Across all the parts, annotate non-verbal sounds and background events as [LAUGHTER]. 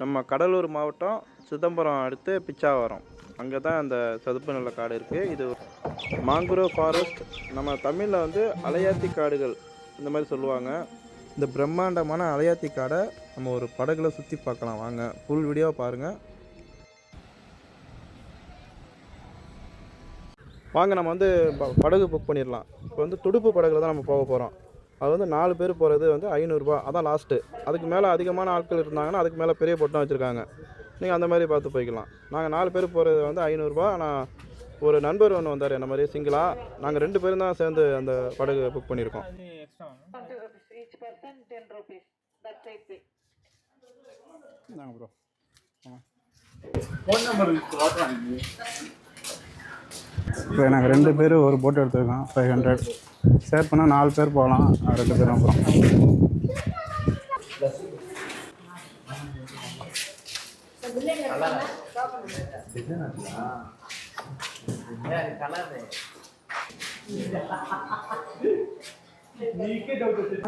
நம்ம கடலூர் மாவட்டம் சிதம்பரம் அடுத்து பிச்சாவரம். அங்கே தான் அந்த சதுப்பு நில காடு இருக்குது இது மாங்குரோ ஃபாரஸ்ட். நம்ம தமிழில் வந்து அலையாத்தி காடுகள் இந்த மாதிரி சொல்லுவாங்க. இந்த பிரம்மாண்டமான அலையாத்தி காடை நம்ம ஒரு படகுல சுற்றி பார்க்கலாம். வாங்க ஃபுல் வீடியோ பாருங்கள் வாங்க நம்ம வந்து ப- படகு புக் பண்ணிடலாம். இப்போ வந்து துடுப்பு படகுல தான் நம்ம போக போகிறோம் அது வந்து நாலு பேர் போகிறது வந்து ஐநூறுரூபா அதான் லாஸ்ட்டு அதுக்கு மேலே அதிகமான ஆட்கள் இருந்தாங்கன்னா அதுக்கு மேலே பெரிய பொட்டம் வச்சுருக்காங்க. நீங்கள் அந்த மாதிரி பார்த்து போய்க்கலாம். நாங்கள் நாலு பேர் போகிறது வந்து ஐநூறுரூபா ஆனால் ஒரு நண்பர் ஒன்று வந்தார் என்ன மாதிரி சிங்கிளாக நாங்கள் ரெண்டு பேரும் தான் சேர்ந்து அந்த படகு புக் பண்ணியிருக்கோம். Hundred rupees இப்போ நாங்கள் ரெண்டு பேர் ஒரு போட் எடுத்துருக்கோம் ஃபைவ் ஹண்ட்ரட் ஷேர் பண்ணால் நாலு பேர் போகலாம் அது ரெண்டு பேரும் அப்புறம்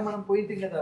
మనం పోయింది కదా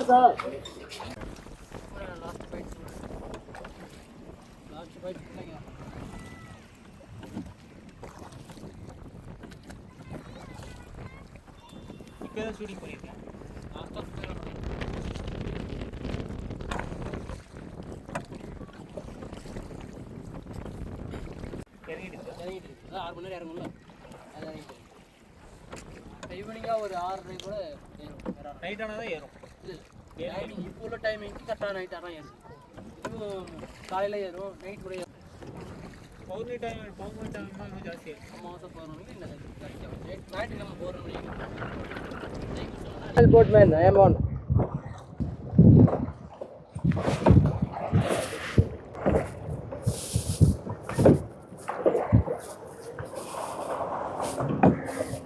இப்போ தான் ஷூட்டிங் பண்ணியிருக்கேன் ஆறு மணி நேரம் இறங்கும்ல. அது ஈவினிங்காக ஒரு ஆறரை கூட ஏறும். நைட் ஆனால் தான் ஏறும். டைமிங்க்கு கரெக்டாக நைட் ஆனால் ஏறும். இதுவும் காலையில் ஏறும் நைட் கூட ஏறும். பௌர்ணமி டைம் பௌர்ணமி டைம் இன்னும் ஜாஸ்தி அமாவாசை போகிறவங்க இல்லை நைட்டு நம்ம போகிற மணிக்கு போட்மேன் ஐ எம் ஆன்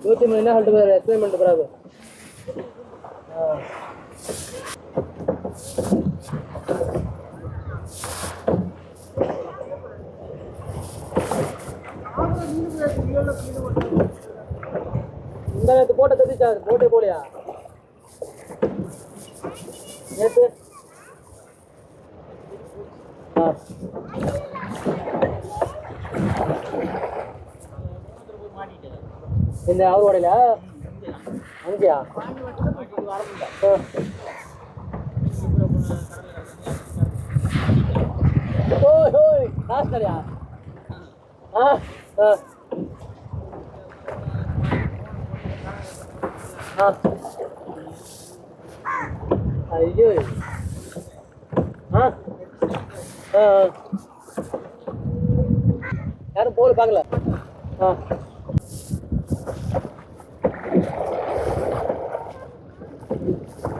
நூற்றி மூணு என்ன சொல்லிட்டு இந்த நேற்று போட்ட தட்டிச்சா போட்டே போலையா? நேற்று ஆ. இந்த அவர் ஓடையில அங்கேயா ஓய் ஓய் காசு கிடையா ஆ ஆ. ஐயோ ஆ யாரும் போல பார்க்கல ஆ Thank you.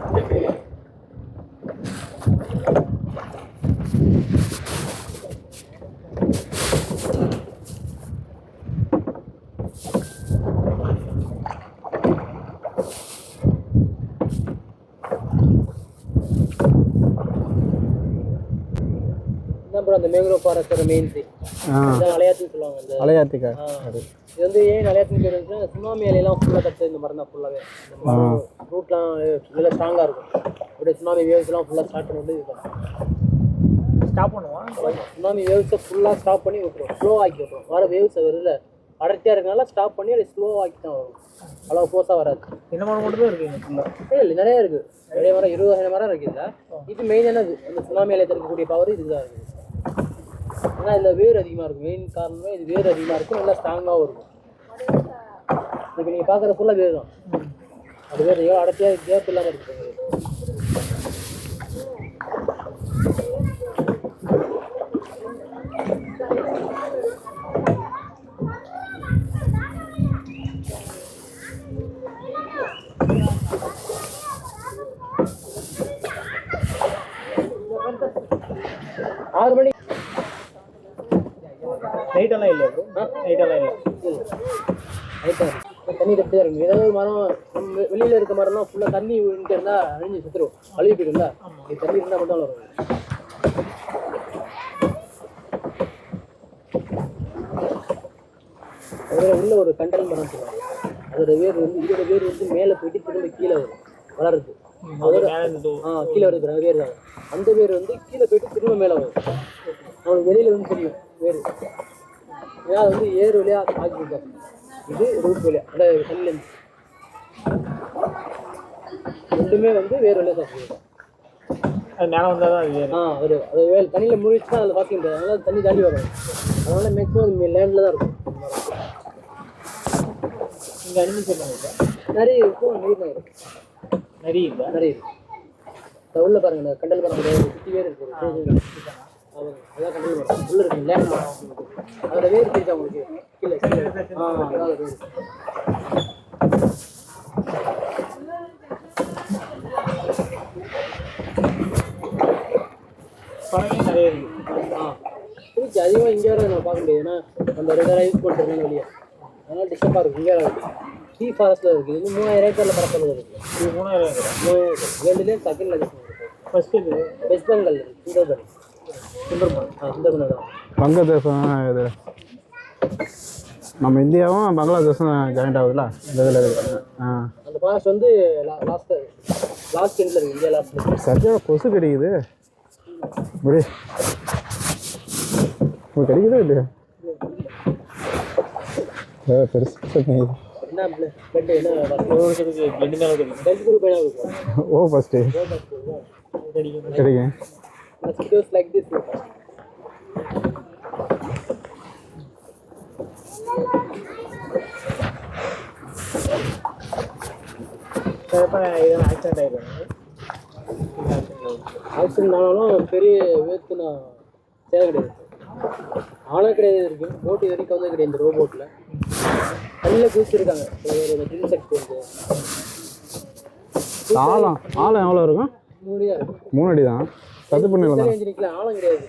Bro அந்த மேங்க்ரோவ் ஃபாரஸ்டோட மெயின் ட்ரீ ஆ. அலையாத்துன்னு சொல்லுவாங்க அந்த. இது வந்து ஏன் அலையாத்துன்னு பேர் வந்துச்சுன்னா சுனாமி அலையெல்லாம் ஃபுல்லாக தட்டு இந்த மரம் தான் ஃபுல்லாகவே ரூட்லாம் நல்லா ஸ்ட்ராங்காக இருக்கும். அப்படியே சுனாமி வேவ்ஸ்லாம் ஃபுல்லாக ஸ்டார்ட் பண்ணி இது ஸ்டாப் பண்ணுவான் சுனாமி வேவ்ஸை ஃபுல்லாக ஸ்டாப் பண்ணி விட்டுரும். ஸ்லோ ஆக்கி விட்டுரும். வர வேவ்ஸ் வருதுல அடர்த்தியாக இருக்கனால ஸ்டாப் பண்ணி அதை ஸ்லோ ஆக்கி தான் வரும் அவ்வளோ ஃபோர்ஸாக வராது. என்ன மரம் மட்டும் தான் இருக்கு இங்க ஃபுல்லாக இல்லை நிறைய இருக்கு. நிறைய மரம் இருபது வகையான மரம் இருக்கு இதுல. இது மெயினானது அந்த சுனாமி அலையத்தில் இருக்கக்கூடிய பவர் இதுதான் இருக்குது. ஆனால் இதில் வேர் அதிகமாக இருக்கும். மெயின் காரணமே இது வேர் அதிகமாக இருக்கும் நல்லா ஸ்ட்ராங்காகவும் இருக்கும். இப்போ நீங்கள் பார்க்குற ஃபுல்லாக வேர் தான் அது வேறு எவ்வளோ அடைச்சியாக கேப் இல்லாமல் இருக்குது ஆறு மணி இல்லை தண்ணி தப்பி தான் இருக்கும் ஏதாவது மரம் நம்ம வெளியில இருக்க மரம்லாம் ஃபுல்லாக தண்ணி விழுந்துட்டு இருந்தா அழிஞ்சு சுத்துரும். அழுகி போயிடும்ல இது தண்ணி இருந்தால் மட்டும் வரும். அதில் உள்ள ஒரு கண்டல் மரம் சொல்லுவாங்க அதோட வேர் வந்து இதோட வேர் வந்து மேலே போயிட்டு திரும்ப கீழே வரும். வளருது. அதோட ஆ கீழே வருது வேர் தான். அந்த வேர் வந்து கீழே போயிட்டு திரும்ப மேலே வரும். அவனுக்கு வெளியில வந்து தெரியும் வேர். ஏன்னா அது வந்து ஏர் வழியா ஆக்கிட்டாங்க இது ரூட் வழியா. அந்த தண்ணிலேருந்து ரெண்டுமே வந்து வேர் வழியா சாப்பிடுவோம் அது மேலே வந்தால் தான் அது ஆ ஒரு அது வேல் தண்ணியில் முழிச்சுன்னா அதில் பார்க்க முடியாது. அதனால தண்ணி தாண்டி வரும். அதனால மேக்ஸிமம் அது லேண்டில் தான் இருக்கும். இங்கே அனிமல் சொன்னாங்க நிறைய இருக்கும் நீர் தான் இருக்கும். நிறைய இல்லை? நிறைய இருக்கு இந்த உள்ள பாருங்க கண்டல் கிடையாது சுற்றி வேர் இருக்கு. இருக்கு அதோட வேர் தெரியுதா உங்களுக்கு கீழே ஆ அதான் அது வேர் பறவை நிறைய இருக்குது ஆ இருக்கு அதிகமாக இங்கே வர நம்ம பார்க்க முடியாது ஏன்னா நம்ம ரெகுலராக யூஸ் பண்ணுறதுனால வெளியே அதனால டிஸ்டர்பாக இருக்கும் இங்கே இருக்கு டீ ஃபாரஸ்ட்டில் இருக்குது இது. மூவாயிரம் ஏக்கரில் பரப்பளவு இருக்குது மூணாயிரம் இருக்குது மூவாயிரம் ஏக்கர் வேர்ல்டுலேயே செகண்ட் லார்ஜஸ்ட் இருக்குது ஃபஸ்ட்டு வெஸ்ட் பெங்கால் இருக்கு சுந்தர்பன் வங்கதேசம் இது? நம்ம இந்தியாவும் பங்களாதேஷும் ஜாயிண்ட் ஆகுதுல்ல? இந்த இதில் இருக்குது ஆ. அந்த ஃபாரஸ்ட் வந்து லாஸ்ட் லாஸ்ட் எண்டில் இருக்குது இந்தியா லாஸ்ட்டில் சரியாக கொசு கடிக்குது. முடி உங்களுக்கு கடிக்குதா இல்லையா? பெருசு ஓ ஃபஸ்ட்டு கிடைக்கும். Mosquitoes like this. ஆக்சிடென்ட் ஆகிடுவாங்க ஆக்சிடென்ட் ஆனாலும் பெரிய வேத்து நான் சேதம் கிடையாது. ஆனா கிடையாது இருக்கு போட்டு வரைக்கும் வந்து கிடையாது இந்த ரோபோட்டில் தண்ணியில் குதிச்சிருக்காங்க. செட் இருக்கு ஆழம் ஆழம் எவ்வளோ இருக்கும்? மூணு அடி தான் சத்து பண்ணிடலாம் தான். ஆழம் கிடையாது.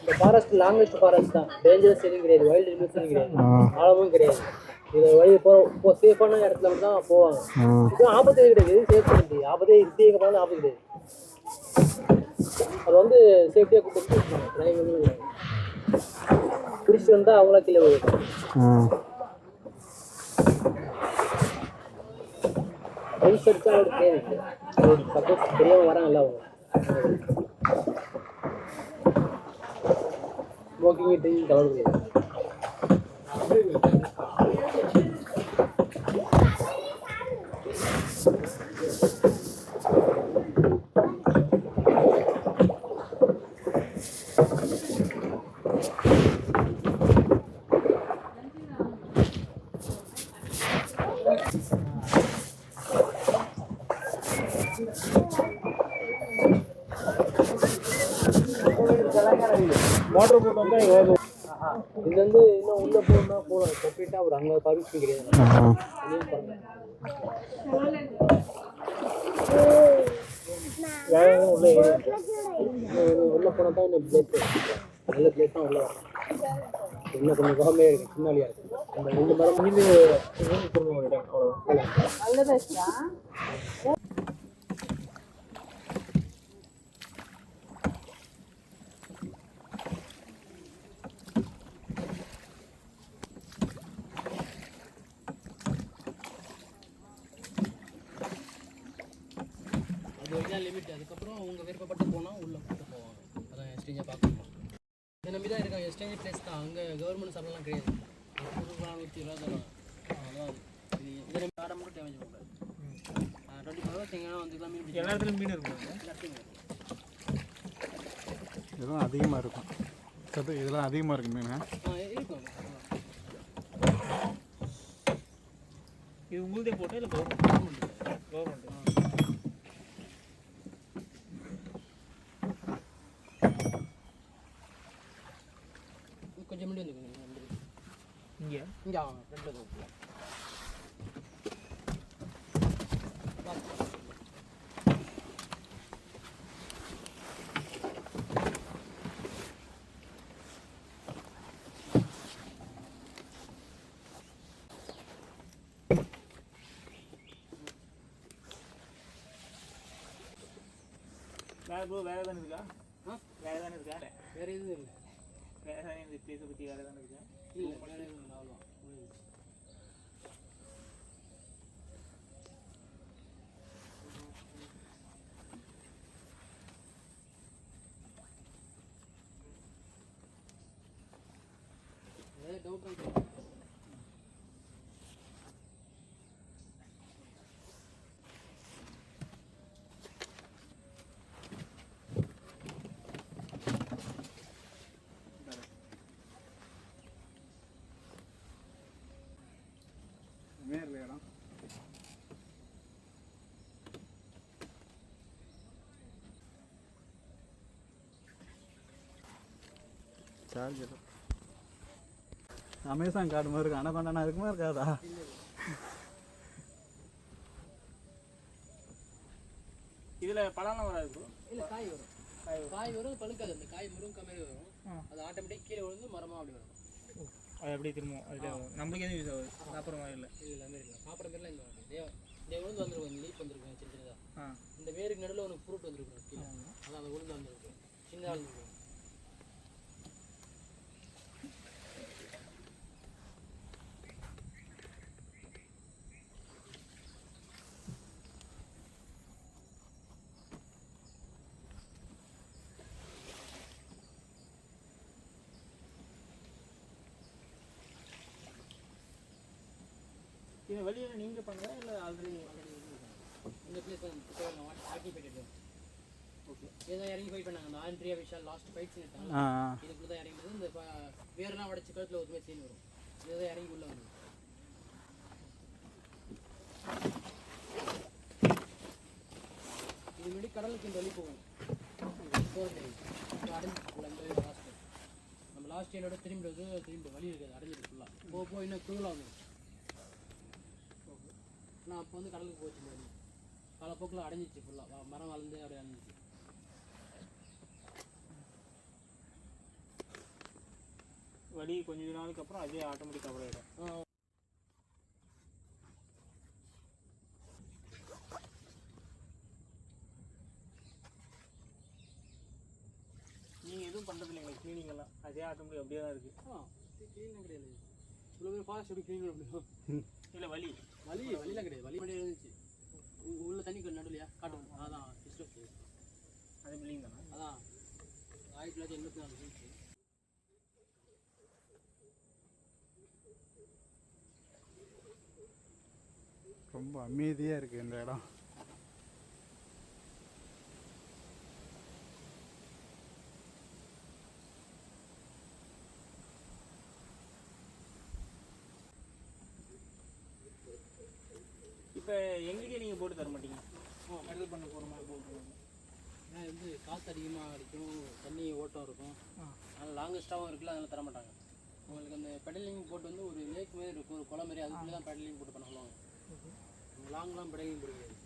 இந்த ஃபாரஸ்ட் லாங்கஸ்ட் ஃபாரஸ்ட் தான். டேஞ்சரஸ் எதுவும் கிடையாது. வைல்டு அனிமல்ஸ் கிடையாது. ஆழமும் கிடையாது. இது வழி போகிற சேஃபான இடத்துல தான் போவாங்க. இது ஆபத்து கிடையாது. சேஃப் கிடையாது ஆபத்தே இது எங்கே போனாலும் ஆபத்து கிடையாது. அது வந்து சேஃப்டியாக கூப்பிட்டு பிடிச்சிட்டு வந்தால் அவங்களா கீழே விழுகும் ஆ ஃப்ரெண்ட்ஸ் அடிச்சா அவங்களுக்கு தேவை சப்போஸ் தெரியாமல் வராங்கல்ல அவங்க ஸ்மோக்கிங் ட்ரிங்க் கலந்து முடியாது மோட்டர் போட்டு வந்தா ஏறும் இது வந்து இன்னும் உள்ள போகணும்னா போகலாம் செப்பரேட்டாக ஒரு அங்கே பர்மிஷன் கிடையாது உள்ள ஏறி உள்ள போனால் தான் இன்னும் பிளேஸ் நல்ல பிளேஸ் தான் உள்ள வரும் இன்னும் கொஞ்சம் குகமே இருக்கு சின்ன இருக்கு அந்த ரெண்டு மரம் இது இது திரும்ப அது வரைக்கும் லிமிட் அதுக்கப்புறம் அவங்க விருப்பப்பட்டு போனால் உள்ளே கூட்டு போவாங்க. அதான் எக்ஸ்சேஞ்சை பார்க்கணும்? இதை நம்பி தான் இருக்காங்க. எக்ஸ்சேஞ்ச் பிளேஸ் தான். அங்கே கவர்மெண்ட் சம்பளம்லாம் கிடையாது. நூற்றி இருபது தரும் அதான் இது இதை நம்பி ஆட மட்டும் டேமேஜ் பண்ணக்கூடாது. டுவெண்ட்டி ஃபோர் ஹவர்ஸ் எங்கன்னா வந்துக்கலாம் மீன் எல்லா இடத்துலையும் மீன் இருக்கும்? எல்லாத்தையும் இதெல்லாம் அதிகமாக இருக்கும். சத்து இதெல்லாம் அதிகமாக இருக்கு மீன். இருக்கும். இது உங்களுதே போட்டா இல்லை கவர்மெண்ட் கவர்மெண்ட் கொஞ்சம் முன்னாடி வந்துருங்க இங்கே இங்கே ரெண்டு வேற ப்ரோ வேற ஏதாவது இருக்கா? வேற ஏதாவது இருக்கா வேற எதுவும் இல்லை வேற ஏதாவது இந்த பிளேஸை பற்றி வேற ஏதாவது இருக்கா இல்லை வேற எதுவும் இல்லை அவ்வளோதான் முடிஞ்சுச்சு. ஏதாவது டவுட் இருக்கு நேரில் இடம் சார்ஜர் அமேசான் கார்டு மாதிரி இருக்கு. அனகொண்டானா இருக்குமா இருக்காதா? இதில் பழம்லாம் வராது ப்ரோ இல்லை காய் வரும். காய் வரும். பழுக்காது. அந்த காய் முருங்கை மாதிரி வரும். அது ஆட்டோமேட்டிக் கீழே விழுந்து மரமாக அப்படி வரும். அது அப்படியே திரும்ப அது நம்மளுக்கு எதுவும் யூஸ் ஆகுது. சாப்பிட்ற மாதிரி இல்லை. இது எல்லாமே இருக்கலாம் சாப்பிட்ற மாதிரிலாம் இங்கே வரும் இதே இந்த உளுந்து வந்துருக்கும். இந்த லீஃப் வந்துருக்கும் சின்ன சின்னதாக இந்த வேருக்கு நடுவில் ஒரு ஃப்ரூட் வந்துருக்கும் கீழே. அதான் அந்த உளுந்து வந்துருக்கும். சின்னதாக வந்துருக்கும் இது வெளியில் நீங்கள் பண்ணுறா இல்லை ஆல்ரெடி இந்த பிளேஸ் ஆக்கி போயிட்டு ஓகே ஏதோ இறங்கி ஃபைட் பண்ணாங்க அந்த ஆண்ட்ரியா விஷால் லாஸ்ட் ஃபைட் ஆ. இதுக்குள்ள தான் இறங்கி இந்த வேரெல்லாம் உடச்சி கழுத்தில் ஒரு மாதிரி சீன் வரும். இதுதான் இறங்கி உள்ள வரும் இது முன்னாடி கடலுக்கு இந்த வழி போகும். நம்ம லாஸ்ட் என்னோட திரும்பி வருது திரும்பி வழி இருக்குது அடைஞ்சிருக்கு ஃபுல்லாக போக போக இன்னும் குழுவில் நான் அப்போ வந்து கடலுக்கு போச்சு வழி காலப்போக்கில் அடைஞ்சிச்சு ஃபுல்லாக மரம் வளர்ந்து அப்படியே அடைஞ்சிச்சு. வழி கொஞ்ச நாளுக்கு அப்புறம் அதே ஆட்டோமேட்டிக் கவர் ஆகிடும் நீங்கள் எதுவும் பண்ணுறது இல்லைங்களா க்ளீனிங் எல்லாம். அதே ஆட்டோமேட்டிக் அப்படியே தான் இருக்குது ஆ. க்ளீனாக கிடையாது இவ்வளோ பேர் ஃபாஸ்ட் எப்படி க்ளீன் பண்ண முடியும்? [LAUGHS] இல்லை வழி வலி வலிலாம் கிடையாது. வலி மட்டும் இருந்துச்சு. உள்ள தண்ணி நடுலையா காட்டும். அதான் டிஸ்டர்ப் அது பில்லிங் தானே? அதான். ஆயிரத்தி தொள்ளாயிரத்தி எண்பத்தி நாலு இருந்துச்சு ரொம்ப அமைதியாக இருக்குது இந்த இடம் இப்போ எங்களுக்கே நீங்கள் போட்டு தர மாட்டீங்க மெடல் பண்ண போகிற மாதிரி ஏன்னா வந்து காற்று அதிகமாக அடிக்கும் தண்ணி ஓட்டம் இருக்கும். அதனால் லாங்கஸ்ட்டாகவும் இருக்குல்ல அதனால் தர மாட்டாங்க. உங்களுக்கு அந்த பெடலிங் போட்டு வந்து ஒரு லேக் மாதிரி இருக்கும் ஒரு குளம் மாதிரி அதுக்குள்ளே தான் பெடலிங் போட்டு பண்ண சொல்லுவாங்க. லாங்லாம் பெடலிங் பிடிக்காது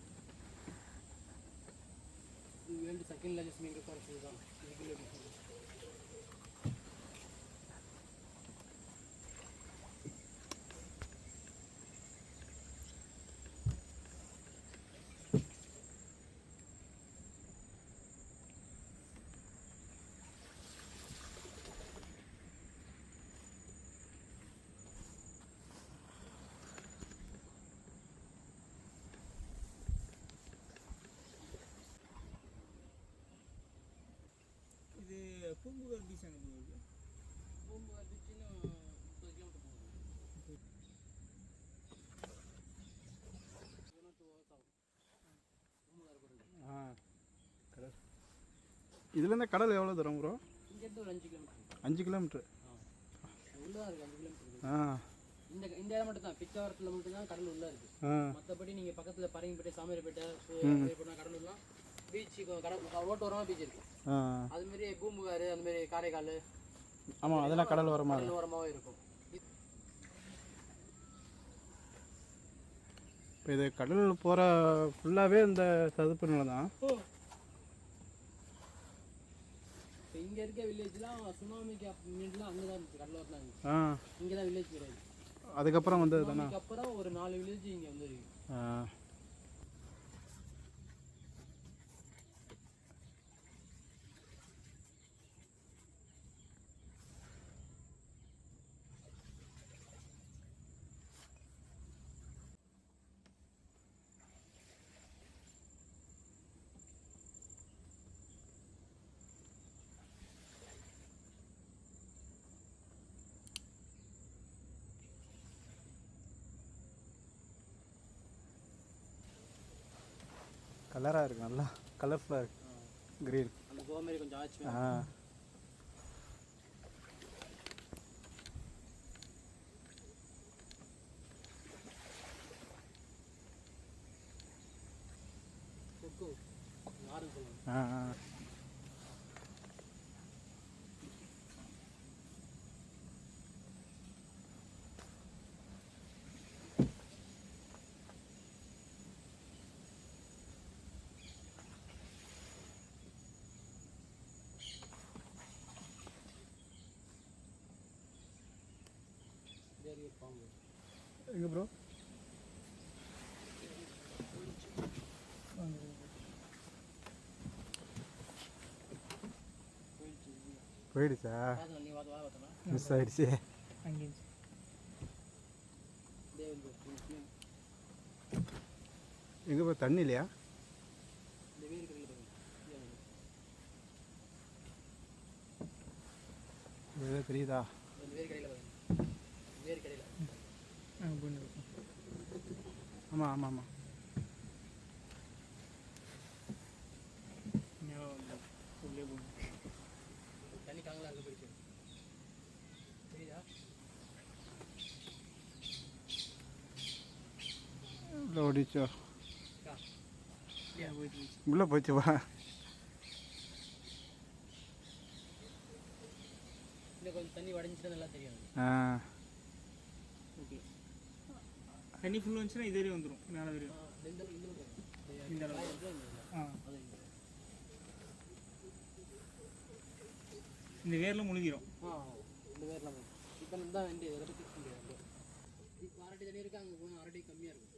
இது வேண்டு செகண்ட் லார்ஜஸ்ட் மீன் தான் இதுக்குள்ளே பூம்புகார் பீச் அங்கே போகுது பூம்புகார் பீச்சுன்னு முப்பது கிலோமீட்டர் போகிறது ஆ கடல். இதுலேருந்து கடல் எவ்வளோ தூரம் ப்ரோ இங்கேருந்து ஒரு அஞ்சு கிலோமீட்டர் அஞ்சு கிலோமீட்ரு உள்ளே இருக்குது அஞ்சு கிலோமீட்டர் ஆ. இந்த இந்த இடம் மட்டும் தான் பிச்சாவரத்தில் மட்டும் தான் கடல் உள்ளே இருக்குது மற்றபடி நீங்கள் பக்கத்தில் பரங்கிப்பேட்டை சாமியார்பேட்டை போனால் கடலூர்லாம் பீச்சு கடல் ரோட்டு ஓரமாக பீச் இருக்குது ஆ. அதுமாரி பூம்புகார் அதுமாரி காரைக்கால். ஆமாம் அதெல்லாம் கடல் வரமா கடல் ஓரமாகவே இருக்கும். இப்போ இது கடல் போகிற ஃபுல்லாகவே இந்த சதுப்பு நிலம் தான். இங்கே இருக்க வில்லேஜ்லாம் சுனாமிக்கு முன்னாடிலாம் அங்கே தான் இருந்துச்சு கடலோரம் தான் இருந்துச்சு. ஆ. இங்கே தான் வில்லேஜ் கிடையாது. அதுக்கப்புறம் வந்தது தானே? சுனாமிக்கு அப்புறம் ஒரு நாலு வில்லேஜ் இங்கே வந்துருக்கு. கலராக இருக்கு நல்லா கலர்ஃபுல்லாக இருக்கு. க்ரீன் அந்த கோவா மாதிரி கொஞ்சம் ஆச்சு ஆ. ஆ ஆ இதே பாம்பு எங்கே ப்ரோ போயிடுச்சா? மிஸ் ஆயிடுச்சு. எங்கே போய் தண்ணி இல்லையா? தெரியுதா இந்த வேர் கடையில் பாருங்க வேர் கடையில் அங்கே போய் ஆமாம் ஆமாம் ஆமாம் தண்ணி காங்கலாம் அங்கே போயிடுச்சு தெரியுதா? உள்ளே ஓடிச்சோ. உள்ளே போச்சு வா. இன்னும் கொஞ்சம் தண்ணி வடைஞ்சிட்டு நல்லா தெரியும். ஆ. தண்ணி ஃபுல் வந்துச்சுன்னா இதே வந்துடும் மேலே வரையும் இந்த இந்த அளவு. ஆ இந்த வேரில் முழுகிரும் ஆ இந்த வேர்லாம் இப்போ தான் வேண்டிய இதை பற்றி பேச இப்போ அரட்டி தண்ணி அங்கே போனால் அரட்டி கம்மியாக இருக்கும்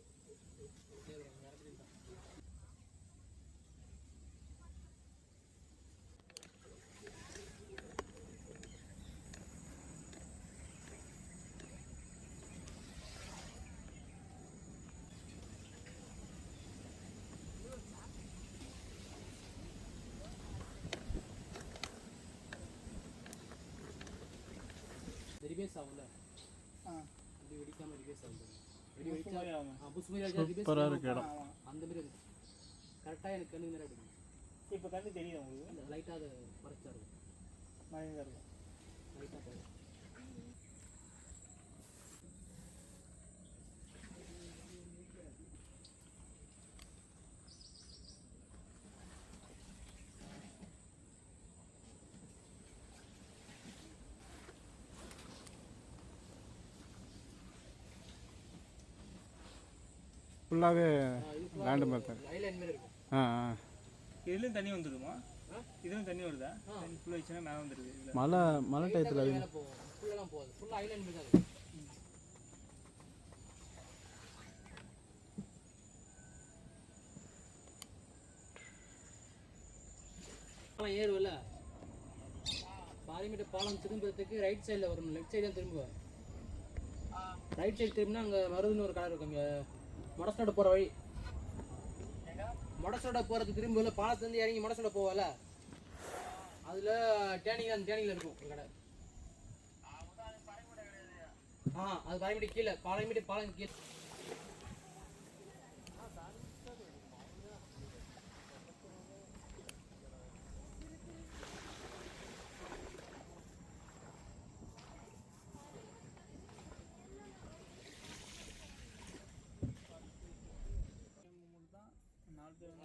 ரிவேஸ் ஆகும்ல? அப்படி வெடிக்காம ரிவேஸ் ஆகும் வெடி வெடிச்சா ஆ, புஷ் மாதிரி அடிச்சா reverse சூப்பராக ஆகும். இருக்கு இடம். அந்த மாதிரி இருக்கு கரெக்டாக எனக்கு கண்ணு நேரம் எடுக்கும் இப்போ கண்ணு தெரியுது உங்களுக்கு? லைட்டாக அதை மறைச்சா இருக்கும். மழை இருக்கும் லைட்டாக போகும் ஃபுல்லாகவே லேண்டு மாதிரி தான். ஐலைன் மாதிரி இருக்கும் ஆ ஆ. இதுலேயும் தண்ணி வந்துடுமா? இதுவும் தண்ணி வருதா. தண்ணி ஃபுல்லாக வச்சுன்னா மேலே வந்துடுது மழை மழை டயத்தில் மேலே ஃபுல்லாலாம் போகாது. ஃபுல்லாக தான் இருக்கும் பாலம் ஏறுவல பாரிமீட்டர் பாலம் திரும்புறதுக்கு ரைட் சைடில் வரணும். லெஃப்ட் சைடு தான் திரும்புவேன் ரைட் சைடு திரும்பினா அங்கே மருதுன்னு ஒரு கடை இருக்கும் மொடசோட போகிற வழி. மொடசோட போகிறதுக்கு திரும்பல பாலத்துலேருந்து இறங்கி மொடசோட போவல அதில் டேனிங் அந்த டேனிங்கில் இருக்கும் ஒரு கடை. ஆ அது பாரிமீட்டர் கீழே பாரிமீட்டர் பாலம் கீழே நாலு பேர் நாலு பேர் தான் எத்தனை எட்டு பேர் வந்தாங்க இல்லை நாலு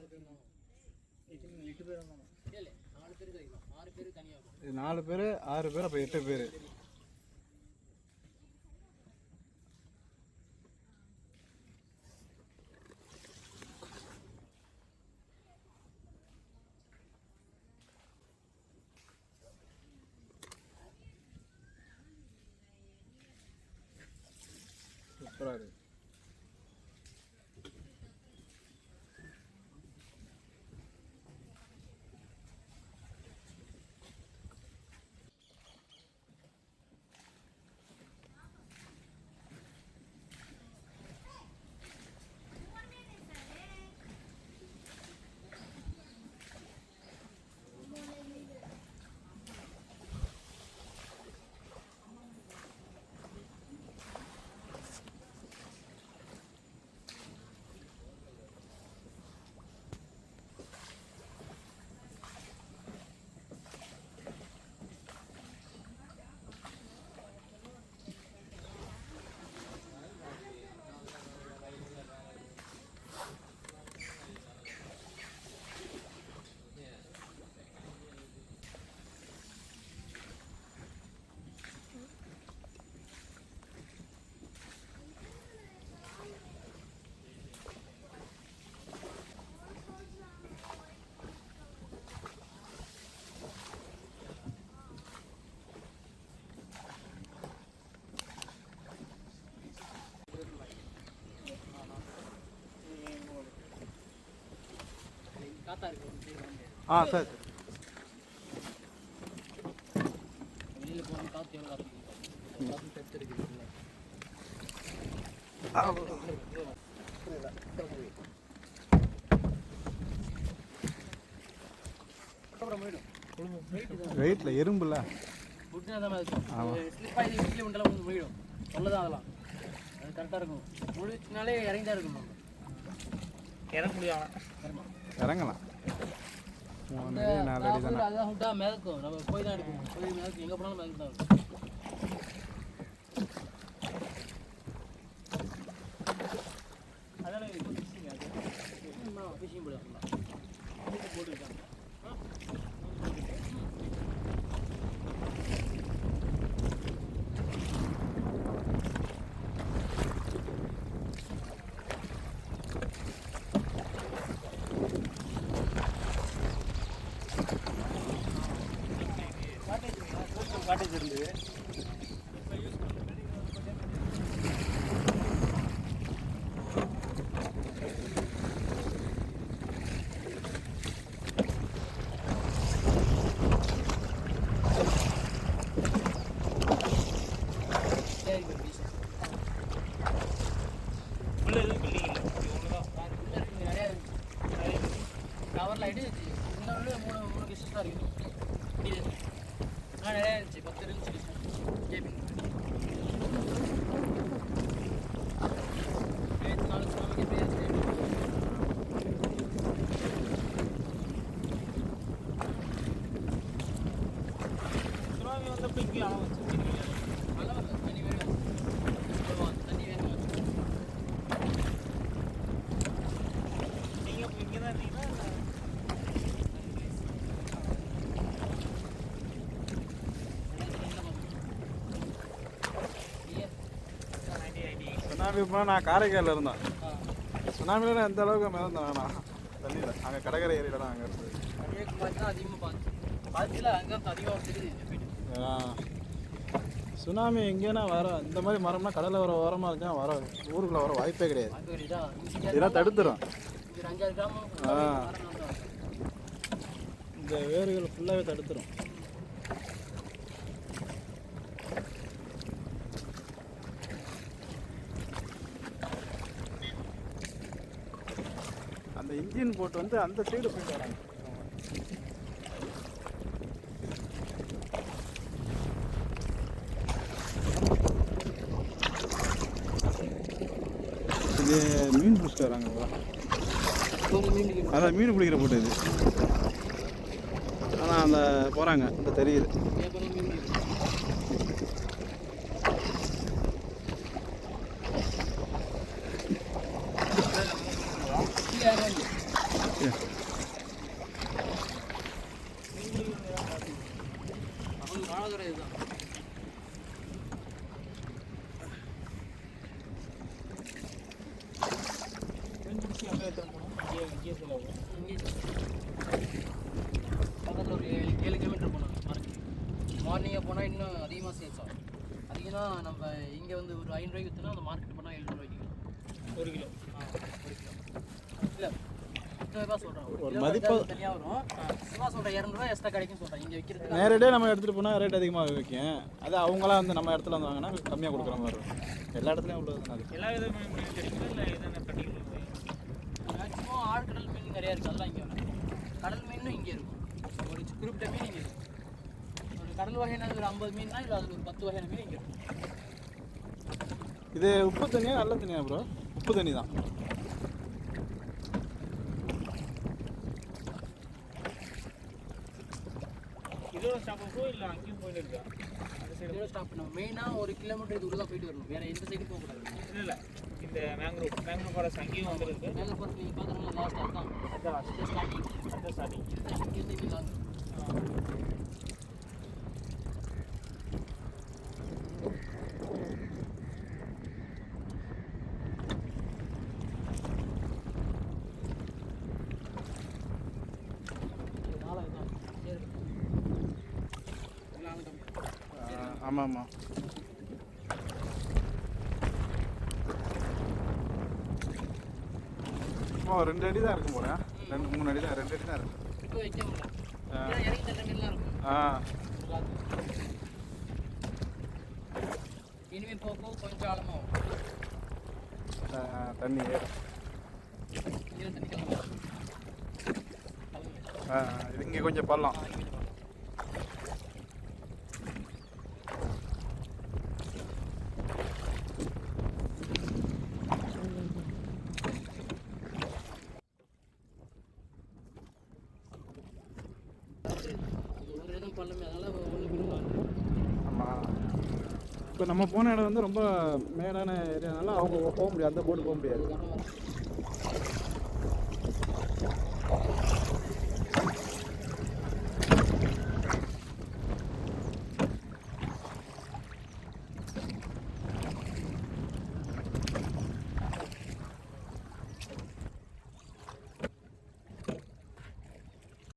நாலு பேர் ஆறு பேர் அப்போ எட்டு பேர். ஆ சார். வெயிட்ல வந்து போயிடும் சொல்லதான் அதெல்லாம் அது கரெக்டாக இருக்கும் முழிச்சுனாலே இறங்கி தான் இருக்கும் நம்ம இறங்க முடியாது இறங்கலாம் மூணு அடி நாலு அடி தானே அதான் மிதக்கும் நம்ம போய் தான் எடுக்கணும் போய் மிதக்கும் எங்கே போனாலும் மிதக்கு தான் இருக்கும் அதானே இப்போ fishing அது. ஃபிஷிங் போடுவாங்களா போட்டு இருக்காங்க காட்டேஜ் இருந்தது சரி ஃபிஷ் உள்ள எதுவும் பில்டிங் இல்லை ஒன்று தான் உள்ள இருக்கு நிறையா இருக்கு கவரில் ஆகிட்டு இன்னொரு மூணு மூணு கிஷஸ் தான் இருக்கு இது ஆ நிறையா இருந்துச்சு பத்து இருந்துச்சு கேபின் நாலு சுவாமிக்கு பேர் சுனாமி வந்தப்போ இங்கே அளவு வச்சுருக்கீங்க நல்லா வருது தண்ணி வேணும் சொல்லுவாங்க தண்ணி வேணும் இப்போ சுனாமி போனால் நான் காரைக்காலில் இருந்தேன். சுனாமியில் எந்த அளவுக்கு மிதந்தேன் வேணாம் தண்ணியில் அங்கே கடற்கரை ஏரியில் தான் அங்கே இருந்தது. கன்னியாகுமரி தான் அதிகமாக பார்த்து அதிகமாக. சுனாமி எங்கேனா வர இந்த மாதிரி மரம்னா கடலில் வர ஓரமாக இருந்தால் வர ஊருக்குள்ளே வர வாய்ப்பே கிடையாது. இதெல்லாம் தடுத்துரும். ஆ. இந்த வேர்கள் ஃபுல்லாகவே தடுத்துரும். அந்த இன்ஜின் போட்டு வந்து அந்த சைடு போயிட்டு வராங்க இது மீன் பிடிச்சிட்டு வராங்க அதான் மீன் பிடிக்கிற போட்டு இது. ஆனால் அந்த போகிறாங்க அந்த தெரியுது வியாபாரம் மீன் இருக்கு. கீழே இறங்கி. அவங்க வாழதுறை இதுதான் மீன் பிடிச்சி அங்கே எடுத்துகிட்டு போனோம் இங்கே இங்கே செலவு இங்கே பக்கத்தில் ஒரு ஏழு ஏழு கிலோமீட்டர் போனோம் மார்க்கெட் மார்னிங்கே போனால் இன்னும் அதிகமாக சேல்ஸ் ஆகும் அதிகம்னா நம்ம இங்கே வந்து ஒரு ஐநூறுரூவாய்க்கு விற்றுனா அந்த மார்க்கெட் போனால் எழுநூறுவாய்க்கு ஒரு கிலோ ஆ ஒரு கிலோ இல்லை முப்பது சொல்கிறேன் ஒரு மதிப்பு- தனியாக வரும் சும்மா சொல்கிறேன் இரநூறுவா எக்ஸ்ட்ரா கிடைக்கும் சொல்கிறேன் இங்கே விற்கிறதுக்கு நேரடியாக நம்ம எடுத்துகிட்டு போனால் ரேட் அதிகமாக விற்கும். அது அவங்களாம் வந்து நம்ம இடத்துல வந்து வாங்கினா கம்மியாக கொடுக்குற மாதிரி இருக்கும். எல்லா இடத்துலையும் அது. எல்லா வித மீன் மீன் கிடைக்குமா இல்லை எதனா பர்டிகுலர் மேக்ஸிமம் ஆழ்கடல் மீன் நிறையா இருக்குது அதெல்லாம் இங்கே கடல் மீனும் இங்கே இருக்கும். ஒரு குறிப்பிட்ட மீன் இங்கே இருக்கும் ஒரு கடல் வகையான ஒரு ஐம்பது மீன்னா இல்லை அதில் ஒரு பத்து வகையான மீன் இங்கே இருக்கும். இது உப்பு தண்ணியா நல்ல தண்ணியா ப்ரோ உப்பு தண்ணி தான் இதோட ஸ்டாப்போ இல்லை அங்கேயும் போயிட்டு இருக்கா? அந்த சைடு இதோட ஸ்டாப் பண்ணணும் மெயினாக ஒரு கிலோமீட்டர் தூரம் தான் போயிட்டு வரணும். வேறு எந்த சைடும் போகக்கூடாது இல்லை இல்லை. இந்த மேங்க்ரோவ் மேங்க்ரோவ் ஃபாரஸ்ட் அங்கேயும் வந்துருக்கு. மேலே பார்த்து நீங்கள் பார்க்குறவங்க லாஸ்ட் அதுதான் இது ஸ்டார்டிங் அந்த ஸ்டார்டிங் இங்கேருந்து ஓ ரெண்டு அடி தான் இருக்கும் போல. ரெண்டு மூணு அடி தான் ரெண்டு அடி தான் இருக்கும். ஆ. இனிமே போக கொஞ்சம் ஆழமாகும் தண்ணி ஏறும் ஆ, இது இங்கே கொஞ்சம் பள்ளம் ஒரு இடம் பள்ளமே அதனால ஒன்று விடுவாங்க ஆமாம் இப்போ நம்ம போன இடம் வந்து ரொம்ப மேடான ஏரியானால அவங்க போக முடியாது அந்த போட்டு போக முடியாது.